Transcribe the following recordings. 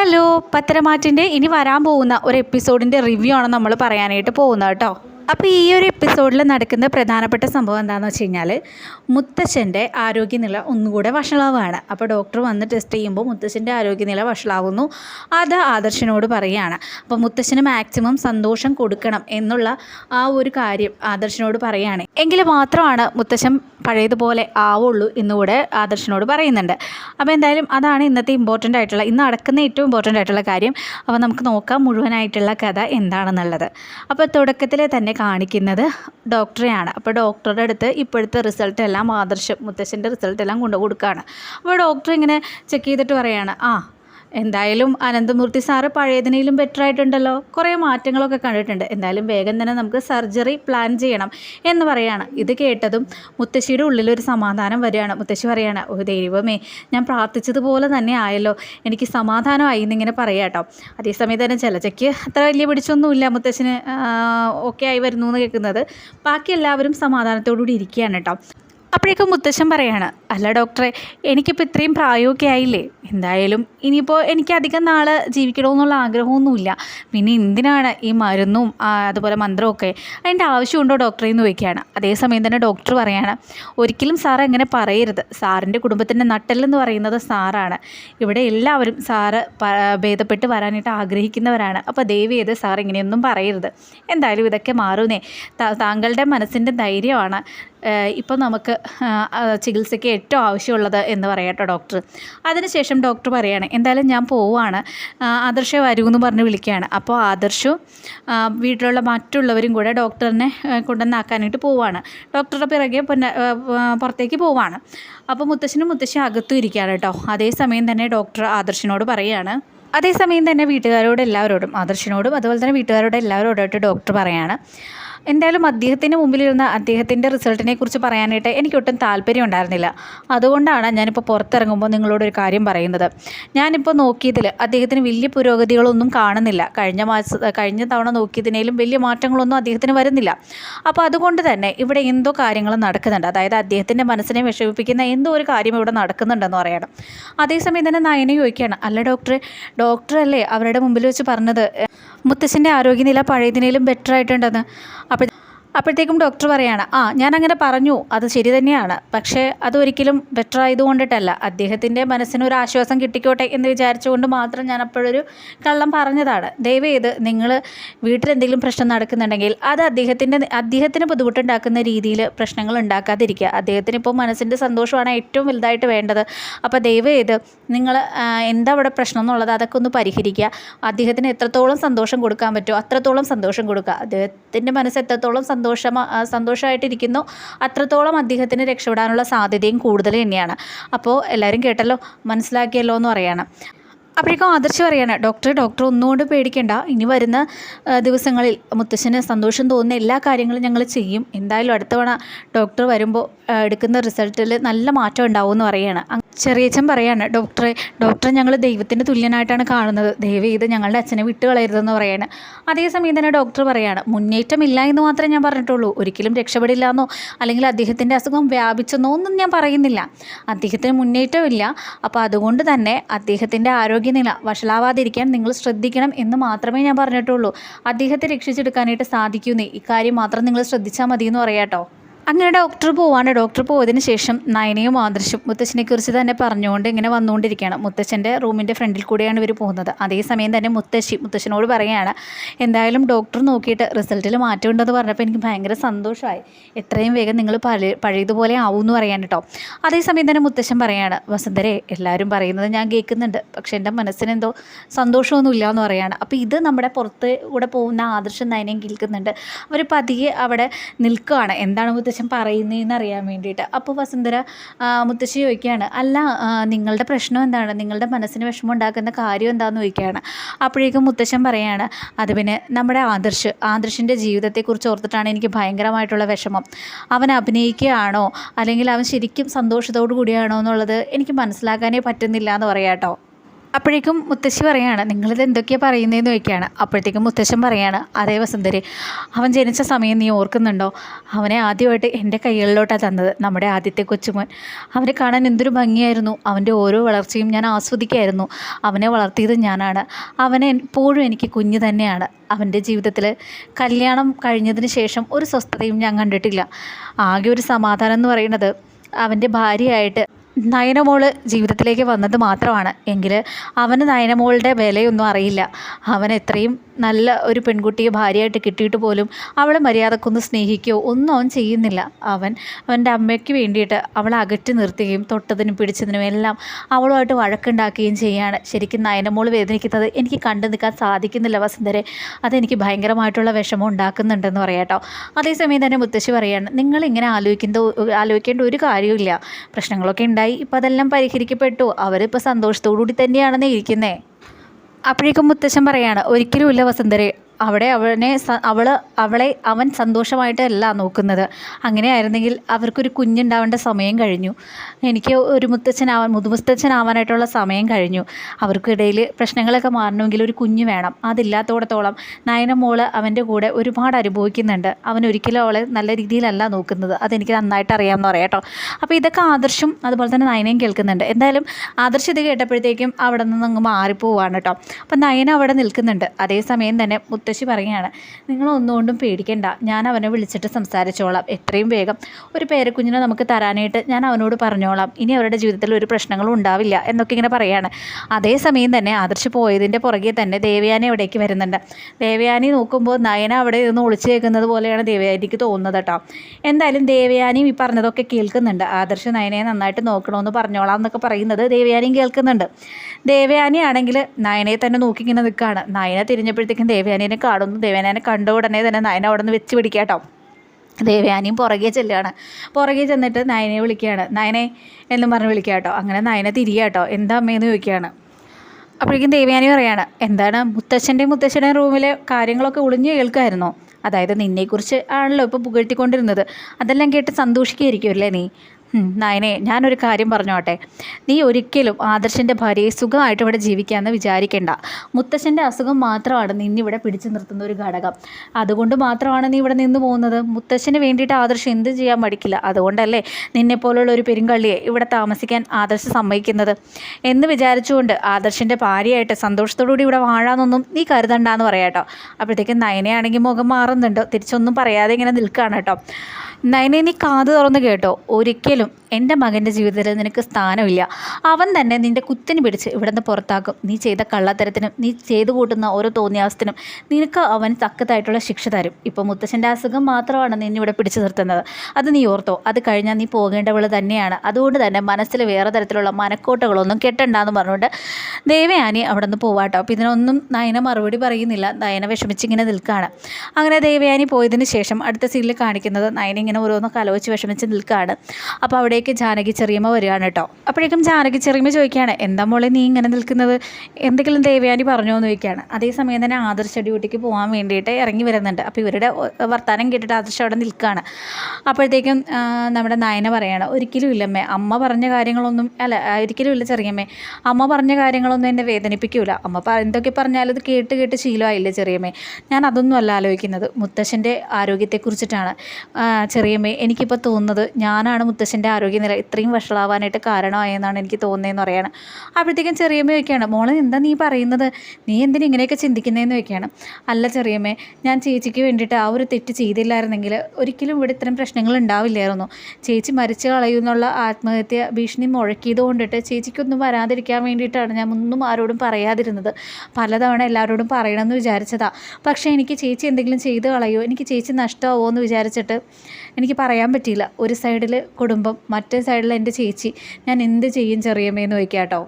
Hello പത്തരമാറ്റിന്റെ ഇനി വരാൻ പോകുന്ന ഒരു എപ്പിസോഡിന്റെ റിവ്യൂ ആണ് നമ്മൾ പറയാനായിട്ട് പോകുന്നത് കേട്ടോ. അപ്പോൾ ഈ ഒരു എപ്പിസോഡിൽ നടക്കുന്ന പ്രധാനപ്പെട്ട സംഭവം എന്താണെന്ന് വെച്ച് കഴിഞ്ഞാൽ മുത്തശ്ശന്റെ ആരോഗ്യനില ഒന്നുകൂടെ വഷളാവുകയാണ് അപ്പോൾ ഡോക്ടർ വന്ന് ടെസ്റ്റ് ചെയ്യുമ്പോൾ മുത്തശ്ശന്റെ ആരോഗ്യനില വഷളാവുന്നു. അത് ആദർശനോട് പറയുകയാണ്. അപ്പോൾ മുത്തശ്ശന് മാക്സിമം സന്തോഷം കൊടുക്കണം എന്നുള്ള ആ ഒരു കാര്യം ആദർശനോട് പറയുകയാണ്. എങ്കിൽ മാത്രമാണ് മുത്തശ്ശൻ പഴയതുപോലെ ആവുള്ളൂ എന്നുകൂടെ ആദർശനോട് പറയുന്നുണ്ട്. അപ്പോൾ എന്തായാലും അതാണ് ഇന്നത്തെ ഇമ്പോർട്ടന്റ് ആയിട്ടുള്ള ഇന്ന് നടക്കുന്ന ഏറ്റവും ഇമ്പോർട്ടന്റ് ആയിട്ടുള്ള കാര്യം. അപ്പോൾ നമുക്ക് നോക്കാം മുഴുവനായിട്ടുള്ള കഥ എന്താണെന്നുള്ളത്. അപ്പോൾ തുടക്കത്തിൽ തന്നെ കാണിക്കുന്നത് ഡോക്ടറെയാണ്. അപ്പോൾ ഡോക്ടറുടെ അടുത്ത് ഇപ്പോഴത്തെ റിസൾട്ട് എല്ലാം ആദർശം മുത്തശ്ശന്റെ റിസൾട്ട് എല്ലാം കൊണ്ടു കൊടുക്കുകയാണ്. അപ്പോൾ ഡോക്ടർ ഇങ്ങനെ ചെക്ക് ചെയ്തിട്ട് പറയുകയാണ് ആ എന്തായാലും അനന്തമൂർത്തി സാറ് പഴയതിനേലും ബെറ്റർ ആയിട്ടുണ്ടല്ലോ. കുറേ മാറ്റങ്ങളൊക്കെ കണ്ടിട്ടുണ്ട്. എന്തായാലും വേഗം തന്നെ നമുക്ക് സർജറി പ്ലാൻ ചെയ്യണം എന്ന് പറയാണ്. ഇത് കേട്ടതും മുത്തശ്ശിയുടെ ഉള്ളിലൊരു സമാധാനം വരികയാണ്. മുത്തശ്ശി പറയാണ് ഓ ദൈവമേ ഞാൻ പ്രാർത്ഥിച്ചതുപോലെ തന്നെ ആയല്ലോ. എനിക്ക് സമാധാനമായി എന്നിങ്ങനെ പറയാം കേട്ടോ അതേസമയം തന്നെ ചിലച്ചയ്ക്ക് അത്ര വലിയ പിടിച്ചൊന്നുമില്ല മുത്തശ്ശന്. ഓക്കെ ആയി വരുന്നു എന്ന് കേൾക്കുന്നത്. ബാക്കി എല്ലാവരും സമാധാനത്തോടുകൂടി ഇരിക്കുകയാണ് കേട്ടോ അപ്പോഴേക്കും മുത്തശ്ശൻ പറയാണ് അല്ല ഡോക്ടറെ എനിക്കിപ്പോൾ ഇത്രയും പ്രായമൊക്കെ ആയില്ലേ? എന്തായാലും ഇനിയിപ്പോൾ എനിക്ക് അധികം നാൾ ജീവിക്കണമെന്നുള്ള ആഗ്രഹമൊന്നുമില്ല. പിന്നെ എന്തിനാണ് ഈ മരുന്നും അതുപോലെ മന്ത്രമൊക്കെ അതിന്റെ ആവശ്യമുണ്ടോ ഡോക്ടറെ? എന്ന് ചോദിക്കുകയാണ്. അതേസമയം തന്നെ ഡോക്ടർ പറയാണ് ഒരിക്കലും സാർ അങ്ങനെ പറയരുത്. സാറിന്റെ കുടുംബത്തിന്റെ നട്ടെല്ലെന്ന് പറയുന്നത് സാറാണ്. ഇവിടെ എല്ലാവരും സാറ് ഭേദപ്പെട്ട് വരാനായിട്ട് ആഗ്രഹിക്കുന്നവരാണ്. അപ്പോൾ ദയവ് ചെയ്ത് സാർ ഇങ്ങനെയൊന്നും പറയരുത്. എന്തായാലും ഇതൊക്കെ മാറുന്നേ. താങ്കളുടെ മനസ്സിന്റെ ധൈര്യമാണ്. ഇപ്പോൾ നമുക്ക് ചികിത്സയ്ക്ക് ഏറ്റവും ആവശ്യമുള്ളത് എന്ന് പറയട്ടോ ഡോക്ടർ. അതിനുശേഷം ഡോക്ടർ പറയാണ് എന്തായാലും ഞാൻ പോവാണ്. ആദർശ വരൂ എന്ന് പറഞ്ഞ് വിളിക്കുകയാണ്. അപ്പോൾ ആദർശും വീട്ടിലുള്ള മറ്റുള്ളവരും കൂടെ ഡോക്ടറിനെ കൊണ്ടുവന്നാക്കാനായിട്ട് പോവുകയാണ് ഡോക്ടറുടെ പിറകെ പിന്നെ പുറത്തേക്ക് പോവുകയാണ് അപ്പോൾ മുത്തശ്ശനും മുത്തശ്ശി അകത്തും ഇരിക്കുകയാണ് കേട്ടോ. അതേസമയം തന്നെ ഡോക്ടർ ആദർശിനോട് പറയുകയാണ് അതേസമയം തന്നെ വീട്ടുകാരോട് എല്ലാവരോടും ആദർശിനോടും അതുപോലെ തന്നെ വീട്ടുകാരോട് എല്ലാവരോടായിട്ട് ഡോക്ടർ പറയാണ് എന്തായാലും അദ്ദേഹത്തിന് മുമ്പിലിരുന്ന അദ്ദേഹത്തിന്റെ റിസൾട്ടിനെ കുറിച്ച് പറയാനായിട്ട് എനിക്കൊട്ടും താല്പര്യം ഉണ്ടായിരുന്നില്ല. അതുകൊണ്ടാണ് ഞാനിപ്പോൾ പുറത്തിറങ്ങുമ്പോൾ നിങ്ങളോടൊരു കാര്യം പറയുന്നത്. ഞാനിപ്പോൾ നോക്കിയതിൽ അദ്ദേഹത്തിന് വലിയ പുരോഗതികളൊന്നും കാണുന്നില്ല. കഴിഞ്ഞ മാസ കഴിഞ്ഞ തവണ നോക്കിയതിനേലും വലിയ മാറ്റങ്ങളൊന്നും അദ്ദേഹത്തിന് വരുന്നില്ല. അപ്പോൾ അതുകൊണ്ട് തന്നെ ഇവിടെ എന്തോ കാര്യങ്ങൾ നടക്കുന്നുണ്ട്. അതായത് അദ്ദേഹത്തിന്റെ മനസ്സിനെ വിഷമിപ്പിക്കുന്ന എന്തോ ഒരു കാര്യം ഇവിടെ നടക്കുന്നുണ്ടെന്ന് പറയണം. അതേസമയം തന്നെ നയനെ ചോദിക്കുകയാണ് അല്ല ഡോക്ടറെ ഡോക്ടറല്ലേ അവരുടെ മുമ്പിൽ വെച്ച് പറഞ്ഞത്? മുത്തശ്ശന്റെ ആരോഗ്യനില പഴയതിനേലും ബെറ്റർ ആയിട്ടുണ്ടെന്ന്. അപ്പോൾ അപ്പോഴത്തേക്കും ഡോക്ടർ പറയാണ് ആ ഞാൻ അങ്ങനെ പറഞ്ഞു അത് ശരി തന്നെയാണ്. പക്ഷേ അതൊരിക്കലും ബെറ്റർ ആയതുകൊണ്ടിട്ടല്ല അദ്ദേഹത്തിന്റെ മനസ്സിന് ഒരു ആശ്വാസം കിട്ടിക്കോട്ടെ എന്ന് വിചാരിച്ചുകൊണ്ട് മാത്രം ഞാൻ അപ്പോഴൊരു കള്ളം പറഞ്ഞതാണ്. ദയവ് ചെയ്ത് നിങ്ങൾ വീട്ടിലെന്തെങ്കിലും പ്രശ്നം നടക്കുന്നുണ്ടെങ്കിൽ അത് അദ്ദേഹത്തിന്റെ അദ്ദേഹത്തിന് ബുദ്ധിമുട്ടുണ്ടാക്കുന്ന രീതിയിൽ പ്രശ്നങ്ങൾ ഉണ്ടാക്കാതിരിക്കുക. അദ്ദേഹത്തിന് ഇപ്പോൾ മനസ്സിന്റെ സന്തോഷമാണ് ഏറ്റവും വലുതായിട്ട് വേണ്ടത്. അപ്പോൾ ദയവ് ചെയ്ത് നിങ്ങൾ എന്താ അവിടെ പ്രശ്നം എന്നുള്ളത് അതൊക്കെ ഒന്ന് പരിഹരിക്കുക. അദ്ദേഹത്തിന് എത്രത്തോളം സന്തോഷം കൊടുക്കാൻ പറ്റുമോ അത്രത്തോളം സന്തോഷം കൊടുക്കുക. അദ്ദേഹത്തിന്റെ മനസ്സ് എത്രത്തോളം സന്തോഷം സന്തോഷമായിട്ടിരിക്കുന്നു അത്രത്തോളം അദ്ദേഹത്തിന് രക്ഷപ്പെടാനുള്ള സാധ്യതയും കൂടുതൽ തന്നെയാണ്. അപ്പോൾ എല്ലാവരും കേട്ടല്ലോ മനസ്സിലാക്കിയല്ലോ എന്ന് പറയാണ്. അപ്പോഴേക്കും ആദർശ് പറയാണ് ഡോക്ടർ ഡോക്ടർ ഒന്നുകൊണ്ട് പേടിക്കേണ്ട. ഇനി വരുന്ന ദിവസങ്ങളിൽ മുത്തശ്ശന് സന്തോഷം തോന്നുന്ന എല്ലാ കാര്യങ്ങളും ഞങ്ങൾ ചെയ്യും. എന്തായാലും അടുത്തവണ ഡോക്ടർ വരുമ്പോൾ എടുക്കുന്ന റിസൾട്ടിൽ നല്ല മാറ്റം ഉണ്ടാവും എന്ന് പറയാണ്. അങ് ചെറിയച്ഛൻ പറയാണ് ഡോക്ടറെ ഡോക്ടറെ ഞങ്ങൾ ദൈവത്തിന്റെ തുല്യനായിട്ടാണ് കാണുന്നത്. ദൈവം ഇത് ഞങ്ങളുടെ അച്ഛനെ വിട്ട് കളയരുതെന്ന് പറയാണ്. അതേസമയം തന്നെ ഡോക്ടർ പറയാണ് മുന്നേറ്റമില്ല എന്ന് മാത്രമേ ഞാൻ പറഞ്ഞിട്ടുള്ളൂ. ഒരിക്കലും രക്ഷപ്പെടില്ല എന്നോ അല്ലെങ്കിൽ അദ്ദേഹത്തിന്റെ അസുഖം വ്യാപിച്ചെന്നോ ഒന്നും ഞാൻ പറയുന്നില്ല. അദ്ദേഹത്തിന് മുന്നേറ്റമില്ല അപ്പോൾ അതുകൊണ്ട് തന്നെ അദ്ദേഹത്തിന്റെ ആരോഗ്യനില വഷളാവാതിരിക്കാൻ നിങ്ങൾ ശ്രദ്ധിക്കണം എന്ന് മാത്രമേ ഞാൻ പറഞ്ഞിട്ടുള്ളൂ. അദ്ദേഹത്തെ രക്ഷിച്ചെടുക്കാനായിട്ട് സാധിക്കുന്നേ. ഇക്കാര്യം മാത്രം നിങ്ങൾ ശ്രദ്ധിച്ചാൽ മതി എന്ന് പറയാട്ടോ. അങ്ങനെ ഡോക്ടർ പോവാണ്. ഡോക്ടർ പോയതിന് ശേഷം നയനയും ആദർശും മുത്തച്ഛനെ കുറിച്ച് തന്നെ പറഞ്ഞുകൊണ്ട് ഇങ്ങനെ വന്നുകൊണ്ടിരിക്കുകയാണ്. മുത്തച്ഛന്റെ റൂമിന്റെ ഫ്രണ്ടിൽ കൂടെയാണ് ഇവർ പോകുന്നത്. അതേസമയം തന്നെ മുത്തശ്ശി മുത്തശ്ശനോട് പറയുകയാണ് എന്തായാലും ഡോക്ടർ നോക്കിയിട്ട് റിസൾട്ടിൽ മാറ്റമുണ്ടെന്ന് പറഞ്ഞപ്പോൾ എനിക്ക് ഭയങ്കര സന്തോഷമായി. എത്രയും വേഗം നിങ്ങൾ പഴയ പഴയതുപോലെ ആവും എന്ന് പറയാൻ കേട്ടോ അതേസമയം തന്നെ മുത്തശ്ശൻ പറയാണ് വസന്തരെ എല്ലാവരും പറയുന്നത് ഞാൻ കേൾക്കുന്നുണ്ട്. പക്ഷെ എന്റെ മനസ്സിനെന്തോ സന്തോഷമൊന്നുമില്ല എന്ന് പറയാണ്. അപ്പോൾ ഇത് നമ്മുടെ പുറത്ത് കൂടെ പോകുന്ന ആദർശം നയനയും കേൾക്കുന്നുണ്ട്. അവർ പതിയെ അവിടെ നിൽക്കുകയാണ്. എന്താണ് മുത്തശ്ശൻ പറയുന്നതെന്ന് അറിയാൻ വേണ്ടിയിട്ട്. അപ്പോൾ വസുന്ധര മുത്തശ്ശി ചോദിക്കുകയാണ് അല്ല നിങ്ങളുടെ പ്രശ്നം എന്താണ്? നിങ്ങളുടെ മനസ്സിന് വിഷമം ഉണ്ടാക്കുന്ന കാര്യം എന്താണെന്ന് ചോദിക്കുകയാണ്. അപ്പോഴേക്കും മുത്തശ്ശൻ പറയാണ് അത് പിന്നെ നമ്മുടെ ആദർശ് ആദർശിന്റെ ജീവിതത്തെക്കുറിച്ച് ഓർത്തിട്ടാണ് എനിക്ക് ഭയങ്കരമായിട്ടുള്ള വിഷമം. അവൻ അഭിനയിക്കുകയാണോ? അല്ലെങ്കിൽ അവൻ ശരിക്കും സന്തോഷത്തോടു കൂടിയാണോ എന്നുള്ളത് എനിക്ക് മനസ്സിലാക്കാനേ പറ്റുന്നില്ല എന്ന് പറയാം കേട്ടോ അപ്പോഴേക്കും മുത്തശ്ശി പറയാണ് നിങ്ങളിത് എന്തൊക്കെയാണ് പറയുന്നതെന്ന് ചോദിക്കുകയാണ്. അപ്പോഴത്തേക്കും മുത്തശ്ശൻ പറയാണ് അതേ വസുന്ധരി അവൻ ജനിച്ച സമയം നീ ഓർക്കുന്നുണ്ടോ? അവനെ ആദ്യമായിട്ട് എന്റെ കൈകളിലോട്ടാണ് തന്നത് നമ്മുടെ ആദ്യത്തെ കൊച്ചുമോൻ. അവനെ കാണാൻ എന്തൊരു ഭംഗിയായിരുന്നു. അവന്റെ ഓരോ വളർച്ചയും ഞാൻ ആസ്വദിക്കായിരുന്നു. അവനെ വളർത്തിയത് ഞാനാണ്. അവനെ എപ്പോഴും എനിക്ക് കുഞ്ഞ് തന്നെയാണ്. അവന്റെ ജീവിതത്തിൽ കല്യാണം കഴിഞ്ഞതിന് ശേഷം ഒരു സ്വസ്ഥതയും ഞാൻ കണ്ടിട്ടില്ല. ആകെ ഒരു സമാധാനം എന്ന് പറയുന്നത് അവന്റെ ഭാര്യയായിട്ട് നയനമോൾ ജീവിതത്തിലേക്ക് വന്നത് മാത്രമാണ്. എങ്കിൽ അവന് നയനമോളുടെ വിലയൊന്നും അറിയില്ല. അവൻ എത്രയും നല്ല ഒരു പെൺകുട്ടിയെ ഭാര്യയായിട്ട് കിട്ടിയിട്ട് പോലും അവളെ മര്യാദക്കൊന്ന് സ്നേഹിക്കുകയോ ഒന്നും അവൻ ചെയ്യുന്നില്ല. അവൻ അവന്റെ അമ്മയ്ക്ക് വേണ്ടിയിട്ട് അവളെ അകറ്റി നിർത്തുകയും തൊട്ടതിനും പിടിച്ചതിനും എല്ലാം അവളുമായിട്ട് വഴക്കുണ്ടാക്കുകയും ചെയ്യുകയാണ്. ശരിക്കും നയനമോൾ വേദനിക്കുന്നത് എനിക്ക് കണ്ടു നിൽക്കാൻ സാധിക്കുന്നില്ല വസുന്ധരെ. അതെനിക്ക് ഭയങ്കരമായിട്ടുള്ള വിഷമം ഉണ്ടാക്കുന്നുണ്ടെന്ന് പറയാം കേട്ടോ. അതേസമയം തന്നെ മുത്തശ്ശി പറയാണ് നിങ്ങളിങ്ങനെ ആലോചിക്കുന്ന ആലോചിക്കേണ്ട ഒരു കാര്യമില്ല പ്രശ്നങ്ങളൊക്കെ ഉണ്ടായി. ഇപ്പം അതെല്ലാം പരിഹരിക്കപ്പെട്ടു. അവരിപ്പോൾ സന്തോഷത്തോടുകൂടി തന്നെയാണെന്ന് ഇരിക്കുന്നേ. അപ്പോഴേക്കും മുത്തശ്ശൻ പറയാണ് ഒരിക്കലുമില്ല വസുന്ധരെ അവിടെ അവനെ അവൾ അവളെ അവൻ സന്തോഷമായിട്ടല്ല നോക്കുന്നത്. അങ്ങനെയായിരുന്നെങ്കിൽ അവർക്കൊരു കുഞ്ഞുണ്ടാവേണ്ട സമയം കഴിഞ്ഞു. എനിക്ക് ഒരു മുത്തച്ഛനാവാൻ മുതുമുത്തച്ഛനാവാനായിട്ടുള്ള സമയം കഴിഞ്ഞു. അവർക്കിടയിൽ പ്രശ്നങ്ങളൊക്കെ മാറണമെങ്കിൽ ഒരു കുഞ്ഞ് വേണം. അതില്ലാത്തോടത്തോളം നയന മോൾ അവന്റെ കൂടെ ഒരുപാട് അനുഭവിക്കുന്നുണ്ട്. അവൻ ഒരിക്കലും അവളെ നല്ല രീതിയിലല്ല നോക്കുന്നത്. അതെനിക്ക് നന്നായിട്ട് അറിയാമെന്ന് പറയാം കേട്ടോ. അപ്പോൾ ഇതൊക്കെ ആദർശം അതുപോലെ തന്നെ നയനയും കേൾക്കുന്നുണ്ട്. എന്തായാലും ആദർശം ഇത് കേട്ടപ്പോഴത്തേക്കും അവിടെ നിന്ന് അങ്ങ് മാറിപ്പോവാണ് കേട്ടോ. അപ്പം നയന അവിടെ നിൽക്കുന്നുണ്ട്. അതേസമയം തന്നെ മുത്തശ്ശി പറയുകയാണ് നിങ്ങൾ ഒന്നുകൊണ്ടും പേടിക്കണ്ട. ഞാൻ അവനെ വിളിച്ചിട്ട് സംസാരിച്ചോളാം. എത്രയും വേഗം. ഒരു പേരക്കുഞ്ഞിനെ നമുക്ക് തരാനായിട്ട് ഞാൻ അവനോട് പറഞ്ഞോളാം. ഇനി അവരുടെ ജീവിതത്തിൽ ഒരു പ്രശ്നങ്ങളും ഉണ്ടാവില്ല. എന്നൊക്കെ ഇങ്ങനെ പറയുകയാണ്. അതേസമയം തന്നെ ആദർശ് പോയതിന്റെ പുറകെ തന്നെ ദേവയാനി അവിടേക്ക് വരുന്നുണ്ട്. ദേവയാനി നോക്കുമ്പോൾ നയന അവിടെ ഇരുന്ന് ഒളിച്ചു കേൾക്കുന്നത് പോലെയാണ് ദേവയാനിക്ക് തോന്നുന്നത് കേട്ടോ. എന്തായാലും ദേവയാനിയും ഈ പറഞ്ഞതൊക്കെ കേൾക്കുന്നുണ്ട്. ആദർശ് നയനയെ നന്നായിട്ട് നോക്കണമെന്ന് പറഞ്ഞോളാം എന്നൊക്കെ പറയുന്നത് ദേവയാനിയും കേൾക്കുന്നുണ്ട്. ദേവയാനി ആണെങ്കിൽ നയനയെ തന്നെ നോക്കി ഇങ്ങനെ നിൽക്കുകയാണ്. നയന തിരിഞ്ഞപ്പോഴത്തേക്കും ദേവയാനിനെ കാണുന്നു. ദേവയാനെ കണ്ട ഉടനെ തന്നെ നയന അവിടെ നിന്ന് വെച്ച് പിടിക്കുക കേട്ടോ. ദേവയാനിയും പുറകെ ചെല്ലുകയാണ്. പുറകെ ചെന്നിട്ട് നയനെ വിളിക്കുകയാണ്. നയനെ എന്നും പറഞ്ഞ് വിളിക്കുക കേട്ടോ. അങ്ങനെ നയന തിരികെ കേട്ടോ. എന്താ അമ്മയെന്ന് ചോദിക്കുകയാണ്. അപ്പോഴേക്കും ദേവയാനി പറയാണ് എന്താണ്? മുത്തച്ഛന്റെയും മുത്തച്ഛന്റെയും റൂമിലെ കാര്യങ്ങളൊക്കെ ഒളിഞ്ഞു കേൾക്കായിരുന്നോ? അതായത് നിന്നെക്കുറിച്ച് ആണല്ലോ ഇപ്പോൾ പുകഴ്ത്തിക്കൊണ്ടിരുന്നത്. അതെല്ലാം കേട്ട് സന്തോഷിക്കുകയായിരിക്കുമല്ലേ നീ? നയനെ ഞാനൊരു കാര്യം പറഞ്ഞോട്ടെ. നീ ഒരിക്കലും ആദർശന്റെ ഭാര്യയെ സുഖമായിട്ട് ഇവിടെ ജീവിക്കാമെന്ന് വിചാരിക്കേണ്ട. മുത്തശ്ശന്റെ അസുഖം മാത്രമാണ് നിന്നിവിടെ പിടിച്ചു നിർത്തുന്ന ഒരു ഘടകം. അതുകൊണ്ട് മാത്രമാണ് നീ ഇവിടെ നിന്ന് പോകുന്നത്. മുത്തശ്ശന് വേണ്ടിയിട്ട് ആദർശം എന്ത് ചെയ്യാൻ പഠിക്കില്ല അതുകൊണ്ടല്ലേ നിന്നെപ്പോലുള്ള ഒരു പെരുങ്കള്ളിയെ ഇവിടെ താമസിക്കാൻ ആദർശ് സമ്മതിക്കുന്നത്. എന്ന് വിചാരിച്ചുകൊണ്ട് ആദർശന്റെ ഭാര്യയായിട്ട് സന്തോഷത്തോടുകൂടി ഇവിടെ വാഴാമെന്നൊന്നും നീ കരുതണ്ടെന്ന് പറയാട്ടോ അപ്പോഴത്തേക്കും നയനയാണെങ്കിൽ മുഖം മാറുന്നുണ്ടോ. തിരിച്ചൊന്നും പറയാതെ ഇങ്ങനെ നിൽക്കുകയാണ് കേട്ടോ. നയനെ നീ കാത് തുറന്ന് കേട്ടോ. ഒരിക്കലും എന്റെ മകന്റെ ജീവിതത്തിൽ നിനക്ക് സ്ഥാനമില്ല. അവൻ തന്നെ നിന്റെ കുത്തിന് പിടിച്ച് ഇവിടെ നിന്ന് പുറത്താക്കും. നീ ചെയ്ത കള്ളത്തരത്തിനും നീ ചെയ്തു കൂട്ടുന്ന ഓരോ തോന്നിയാസത്തിനും നിനക്ക് അവൻ തക്കതായിട്ടുള്ള ശിക്ഷ തരും. ഇപ്പോൾ മുത്തശ്ശന്റെ അസുഖം മാത്രമാണ് നിന്നെ ഇവിടെ പിടിച്ചു നിർത്തുന്നത്. അത് നീ ഓർത്തോ. അത് കഴിഞ്ഞാൽ നീ പോകേണ്ടവൾ തന്നെയാണ്. അതുകൊണ്ട് തന്നെ മനസ്സിൽ വേറെ തരത്തിലുള്ള മനക്കോട്ടകളൊന്നും കെട്ടണ്ടെന്ന് പറഞ്ഞുകൊണ്ട് ദേവയാനി അവിടെ നിന്ന് പോവാട്ടോ. അപ്പോൾ ഇതിനൊന്നും നയന മറുപടി പറയുന്നില്ല. നയന വിഷമിച്ചിങ്ങനെ നിൽക്കുകയാണ്. അങ്ങനെ ദേവയാനി പോയതിന് ശേഷം അടുത്ത സീനിൽ കാണിക്കുന്നത് നയന ഇങ്ങനെ ഓരോന്നൊക്കെ ആലോചിച്ച് വിഷമിച്ച് നിൽക്കുകയാണ്. അപ്പോൾ അവിടേക്ക് ജാനകി ചെറിയമ്മ വരികയാണ് കേട്ടോ. അപ്പോഴേക്കും ജാനകി ചെറിയമ്മ ചോദിക്കുകയാണ് എന്താ മോളെ നീ ഇങ്ങനെ നിൽക്കുന്നത്? എന്തെങ്കിലും ദേവയാനി പറഞ്ഞോ? എന്ന് ചോദിക്കുകയാണ്. അതേസമയം തന്നെ ആദർശ ഡ്യൂട്ടിക്ക് പോകാൻ വേണ്ടിയിട്ട് ഇറങ്ങി വരുന്നുണ്ട്. അപ്പോൾ ഇവരുടെ വർത്തമാനം കേട്ടിട്ട് ആദർശം അവിടെ നിൽക്കുകയാണ്. അപ്പോഴത്തേക്കും നമ്മുടെ നയന പറയാണ് ഒരിക്കലും ഇല്ലമ്മേ അമ്മ പറഞ്ഞ കാര്യങ്ങളൊന്നും അല്ല ഒരിക്കലും ഇല്ല ചെറിയമ്മേ. അമ്മ പറഞ്ഞ കാര്യങ്ങളൊന്നും എന്നെ വേദനിപ്പിക്കൂല. അമ്മ എന്തൊക്കെ പറഞ്ഞാലും അത് കേട്ട് കേട്ട് ശീലമായില്ലേ ചെറിയമ്മേ? ഞാൻ അതൊന്നും അല്ല ആലോചിക്കുന്നത്. മുത്തശ്ശന്റെ ആരോഗ്യത്തെക്കുറിച്ചിട്ടാണ്. ചെറിയമ്മേ എനിക്കിപ്പോൾ തോന്നുന്നത് ഞാനാണ് മുത്തശ്ശന്റെ ആരോഗ്യനില ഇത്രയും വഷളാവാനായിട്ട് കാരണമായെന്നാണ് എനിക്ക് തോന്നുന്നതെന്ന് പറയാണ്. അപ്പോഴത്തേക്കും ചെറിയമ്മ ചോദിക്കുകയാണ് മോളെ എന്താ നീ പറയുന്നത്? നീ എന്തിനും ഇങ്ങനെയൊക്കെ ചിന്തിക്കുന്നതെന്ന് ചോദിക്കുകയാണ്. അല്ല ചെറിയമ്മേ ഞാൻ ചേച്ചിക്ക് വേണ്ടിയിട്ട് ആ ഒരു തെറ്റ് ചെയ്തില്ലായിരുന്നെങ്കിൽ ഒരിക്കലും ഇവിടെ ഇത്തരം പ്രശ്നങ്ങൾ ഉണ്ടാവില്ലായിരുന്നു. ചേച്ചി മരിച്ചു കളയുമെന്നുള്ള ആത്മഹത്യ ഭീഷണി മുഴക്കിയത് കൊണ്ടിട്ട് ചേച്ചിക്കൊന്നും വരാതിരിക്കാൻ വേണ്ടിയിട്ടാണ് ഞാൻ ഒന്നും ആരോടും പറയാതിരുന്നത്. പലതവണ എല്ലാവരോടും പറയണമെന്ന് വിചാരിച്ചതാണ് പക്ഷേ എനിക്ക് ചേച്ചി എന്തെങ്കിലും ചെയ്ത് കളയോ? എനിക്ക് ചേച്ചി നഷ്ടമാവോ എന്ന് വിചാരിച്ചിട്ട് എനിക്ക് പറയാൻ പറ്റിയില്ല. ഒരു സൈഡിൽ കുടുംബം മറ്റേ സൈഡിൽ എന്റെ ചേച്ചി. ഞാൻ എന്ത് ചെയ്യും ചെറിയമ്മയെന്ന് ചോദിക്കാം കേട്ടോ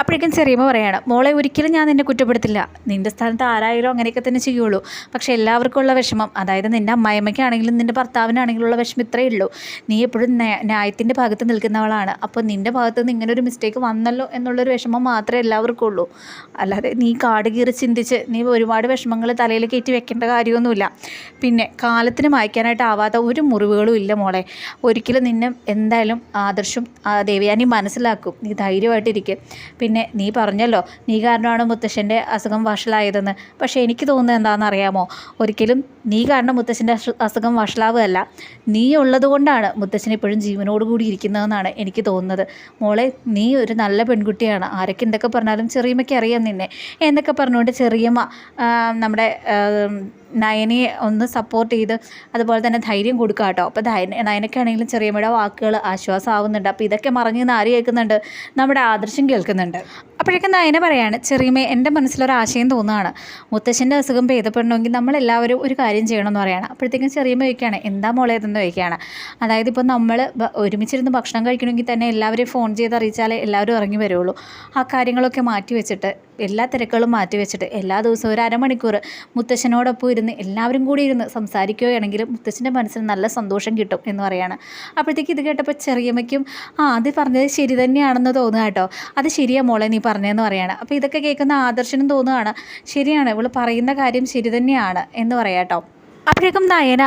അപ്പോഴേക്കും ചെറിയമ്മ പറയാണ് മോളെ ഒരിക്കലും ഞാൻ നിന്നെ കുറ്റപ്പെടുത്തില്ല. നിന്റെ സ്ഥാനത്ത് ആരായാലും അങ്ങനെയൊക്കെ തന്നെ ചെയ്യുള്ളൂ. പക്ഷേ എല്ലാവർക്കും ഉള്ള വിഷമം അതായത് നിന്റെ അമ്മായിമ്മയ്ക്കാണെങ്കിലും നിന്റെ ഭർത്താവിനാണെങ്കിലും ഉള്ള വിഷമം ഇത്രയേ ഉള്ളൂ. നീ എപ്പോഴും ന്യായത്തിന്റെ ഭാഗത്ത് നിൽക്കുന്നവളാണ്. അപ്പോൾ നിന്റെ ഭാഗത്ത് നിന്ന് ഇങ്ങനെ ഒരു മിസ്റ്റേക്ക് വന്നല്ലോ എന്നുള്ളൊരു വിഷമം മാത്രമേ എല്ലാവർക്കും ഉള്ളൂ. അല്ലാതെ നീ കാട് കീറി ചിന്തിച്ച് നീ ഒരുപാട് വിഷമങ്ങൾ തലയിൽ കയറ്റി വെക്കേണ്ട കാര്യമൊന്നുമില്ല. പിന്നെ കാലത്തിന് മായ്ക്കാനായിട്ടാവാത്ത ഒരു മുറിവുകളും ഇല്ല മോളെ. ഒരിക്കലും നിന്നെ എന്തായാലും ആദർശം ദേവയാനി മനസ്സിലാക്കും. നീ ധൈര്യമായിട്ടിരിക്കും. പിന്നെ നീ പറഞ്ഞല്ലോ നീ കാരണമാണ് മുത്തശ്ശന്റെ അസുഖം വഷളായതെന്ന്. പക്ഷേ എനിക്ക് തോന്നുന്നത് എന്താണെന്ന് അറിയാമോ ഒരിക്കലും നീ കാരണം മുത്തശ്ശന്റെ അസു- അസുഖം വഷളാവുകയല്ല. നീ ഉള്ളതുകൊണ്ടാണ് മുത്തശ്ശൻ ഇപ്പോഴും ജീവനോട് കൂടി ഇരിക്കുന്നതെന്നാണ് എനിക്ക് തോന്നുന്നത്. മോളെ നീ ഒരു നല്ല പെൺകുട്ടിയാണ്. ആരൊക്കെ എന്തൊക്കെ പറഞ്ഞാലും ചെറിയമ്മയ്ക്ക് അറിയാം നിന്നെ. എന്നൊക്കെ പറഞ്ഞുകൊണ്ട് ചെറിയമ്മ നമ്മുടെ നയനെ ഒന്ന് സപ്പോർട്ട് ചെയ്ത് അതുപോലെ തന്നെ ധൈര്യം കൊടുക്കുക കേട്ടോ. അപ്പോൾ ധൈര്യ നയനക്കാണെങ്കിലും ചെറിയമ്മയുടെ വാക്കുകൾ ആശ്വാസമാവുന്നുണ്ട്. അപ്പോൾ ഇതൊക്കെ മറിഞ്ഞ് നിന്ന് ആര് കേൾക്കുന്നുണ്ട്? നമ്മുടെ ആദർശം കേൾക്കുന്നുണ്ട്. അപ്പോഴേക്കും നയന പറയാണ് ചെറിയമേ എന്റെ മനസ്സിലൊരാശയം തോന്നുകയാണ്. മുത്തശ്ശന്റെ അസുഖം ഭേദപ്പെടണമെങ്കിൽ നമ്മളെല്ലാവരും ഒരു കാര്യം ചെയ്യണമെന്ന് പറയണം. അപ്പോഴത്തേക്കും ചെറിയമ്മ ചോദിക്കുകയാണ് എന്താ മോളെ ഇതെന്ന് ചോദിക്കുകയാണ്. അതായത് ഇപ്പോൾ നമ്മൾ ഒരുമിച്ചിരുന്ന് ഭക്ഷണം കഴിക്കണമെങ്കിൽ തന്നെ എല്ലാവരെയും ഫോൺ ചെയ്ത് അറിയിച്ചാലേ എല്ലാവരും ഇറങ്ങി വരുള്ളൂ. ആ കാര്യങ്ങളൊക്കെ മാറ്റി വെച്ചിട്ട് എല്ലാ തിരക്കുകളും മാറ്റി വെച്ചിട്ട് എല്ലാ ദിവസവും ഒരു അരമണിക്കൂർ മുത്തശ്ശനോടൊപ്പം ഇരുന്ന് എല്ലാവരും കൂടി ഇരുന്ന് സംസാരിക്കുകയാണെങ്കിൽ മുത്തശ്ശന്റെ മനസ്സിന് നല്ല സന്തോഷം കിട്ടും എന്ന് പറയാണ്. അപ്പോഴത്തേക്ക് ഇത് കേട്ടപ്പോൾ ചെറിയമ്മയ്ക്കും ആ അത് പറഞ്ഞത് ശരി തന്നെയാണെന്ന് തോന്നുക കേട്ടോ. അത് ശരിയാ മോളെ നീ പറഞ്ഞതെന്ന് പറയാണ്. അപ്പോൾ ഇതൊക്കെ കേൾക്കുന്ന ആദർശനും തോന്നുകയാണ് ശരിയാണ് ഇവൾ പറയുന്ന കാര്യം ശരി തന്നെയാണ് എന്ന് പറയാം കേട്ടോ. അപ്പോഴേക്കും നയന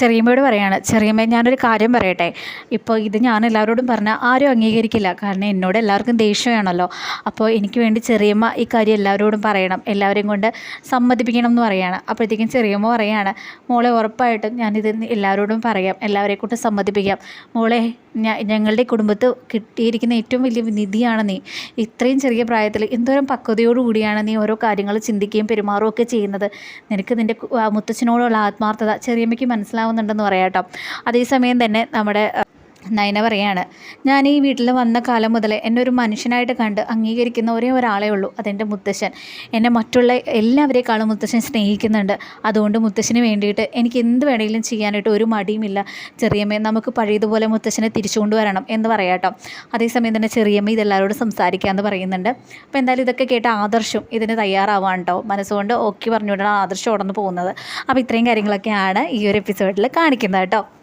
ചെറിയമ്മയോട് പറയാണ് ചെറിയമ്മ ഞാനൊരു കാര്യം പറയട്ടെ. ഇപ്പോൾ ഇത് ഞാൻ എല്ലാവരോടും പറഞ്ഞാൽ ആരും അംഗീകരിക്കില്ല. കാരണം എന്നോട് എല്ലാവർക്കും ദേഷ്യമാണല്ലോ. അപ്പോൾ എനിക്ക് വേണ്ടി ചെറിയമ്മ ഈ കാര്യം എല്ലാവരോടും പറയണം. എല്ലാവരെയും കൊണ്ട് സമ്മതിപ്പിക്കണം എന്ന് പറയാണ്. അപ്പോഴത്തേക്കും ചെറിയമ്മ പറയാണ് മോളെ ഉറപ്പായിട്ടും ഞാനിത് എല്ലാവരോടും പറയാം. എല്ലാവരെ കൊണ്ട് സമ്മതിപ്പിക്കാം. മോളെ ഞങ്ങളുടെ കുടുംബത്ത് കിട്ടിയിരിക്കുന്ന ഏറ്റവും വലിയ നിധിയാണ് നീ. ഇത്രയും ചെറിയ പ്രായത്തിൽ എന്തോരം പക്വതയോടുകൂടിയാണ് നീ ഓരോ കാര്യങ്ങൾ ചിന്തിക്കുകയും പെരുമാറുകയും ഒക്കെ ചെയ്യുന്നത്. നിനക്ക് നിന്റെ മുത്തച്ഛനോടുള്ള ആത്മാർത്ഥത ചെറിയമ്മയ്ക്ക് മനസ്സിലാവുന്നുണ്ടെന്ന് പറയാം കേട്ടോ. അതേസമയം തന്നെ നമ്മുടെ നയന പറയാണ് ഞാൻ ഈ വീട്ടിൽ വന്ന കാലം മുതൽ എന്നെ ഒരു മനുഷ്യനായിട്ട് കണ്ട് അംഗീകരിക്കുന്ന ഒരേ ഒരാളേ ഉള്ളൂ അതെന്റെ മുത്തശ്ശൻ. എന്നെ മറ്റുള്ള എല്ലാവരെക്കാളും മുത്തശ്ശൻ സ്നേഹിക്കുന്നുണ്ട്. അതുകൊണ്ട് മുത്തശ്ശന് വേണ്ടിയിട്ട് എനിക്ക് എന്ത് വേണമെങ്കിലും ചെയ്യാനായിട്ട് ഒരു മടിയുമില്ല. ചെറിയമ്മേ നമുക്ക് പഴയതുപോലെ മുത്തശ്ശനെ തിരിച്ചു കൊണ്ടുവരണം എന്ന് പറയാട്ടോ അതേസമയം തന്നെ ചെറിയമ്മ ഇതെല്ലാവരോടും സംസാരിക്കാമെന്ന് പറയുന്നുണ്ട്. അപ്പോൾ എന്തായാലും ഇതൊക്കെ കേട്ട ആദർശം ഇതിന് തയ്യാറാവാൻ കേട്ടോ. മനസ്സുകൊണ്ട് ഓക്കെ പറഞ്ഞുകൊണ്ടാണ് ആദർശം ഉടന്ന് പോകുന്നത്. അപ്പോൾ ഇത്രയും കാര്യങ്ങളൊക്കെയാണ് ഈ ഒരു എപ്പിസോഡിൽ കാണിക്കുന്നത് കേട്ടോ.